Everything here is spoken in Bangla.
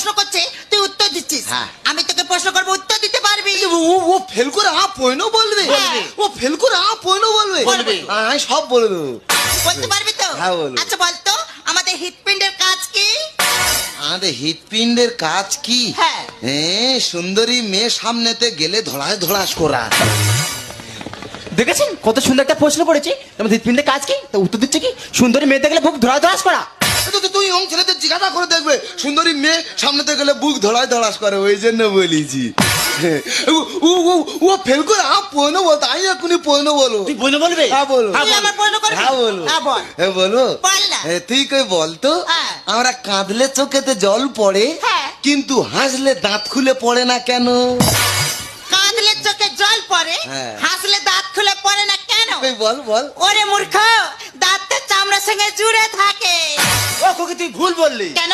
প্রশ্ন করছে তুই উত্তর দিচ্ছিস। হ্যাঁ। আমি তোকে প্রশ্ন করব উত্তর দিতে পারবি। ও ফেল করে আ পয়নো বলবে। বলবে। ও ফেল করে আ পয়নো বলবে। বলবে। আমি সব বলে দেবো। বলতে পারবি তো? হ্যাঁ, বলব। আচ্ছা বলতো আমাদের হৃৎপিণ্ডের কাজ কি? আমাদের হৃৎপিণ্ডের কাজ কি? হ্যাঁ। হ্যাঁ সুন্দরী মেয়ে সামনেতে গেলে ধড়াস ধড়াস করা। দেখেছেন? কত সুন্দর একটা প্রশ্ন করেছি। তোমার হৃৎপিণ্ডের কাজ কি? তো উত্তর দিচ্ছে কি? সুন্দরী মেয়ে দেখলে বুক ধরা ধরাস করা। সুন্দরী মেয়ে সামনেতে গেলে বুক ধড়াস ধড়াস করে ওই জন্য বলেছি। ও ও ও- ও ফেল করে আ পয়নো বলতো আমি এক্ষুনি পয়নো বলো। তুই বলে বলবে? হ্যাঁ বলো। তুই আমার প্রশ্ন করবি? হ্যাঁ বলো। হ্যাঁ বল। হ্যাঁ বলো। বল না। তুই কই বলতো হ্যাঁ। আমরা কাঁদলে চোখেতে জল পড়ে হ্যাঁ। কিন্তু হাসলে দাঁত খুলে পড়ে না কেন? কাঁদলে চোখে জল পড়ে হ্যাঁ। হাসলে দাঁত খুলে পড়ে না কেন? বল বল। ওরে মূর্খ দাঁতটা চামড়ার সঙ্গে জুড়ে থাকে। ও কোকি তুই ভুল বললি। কেন?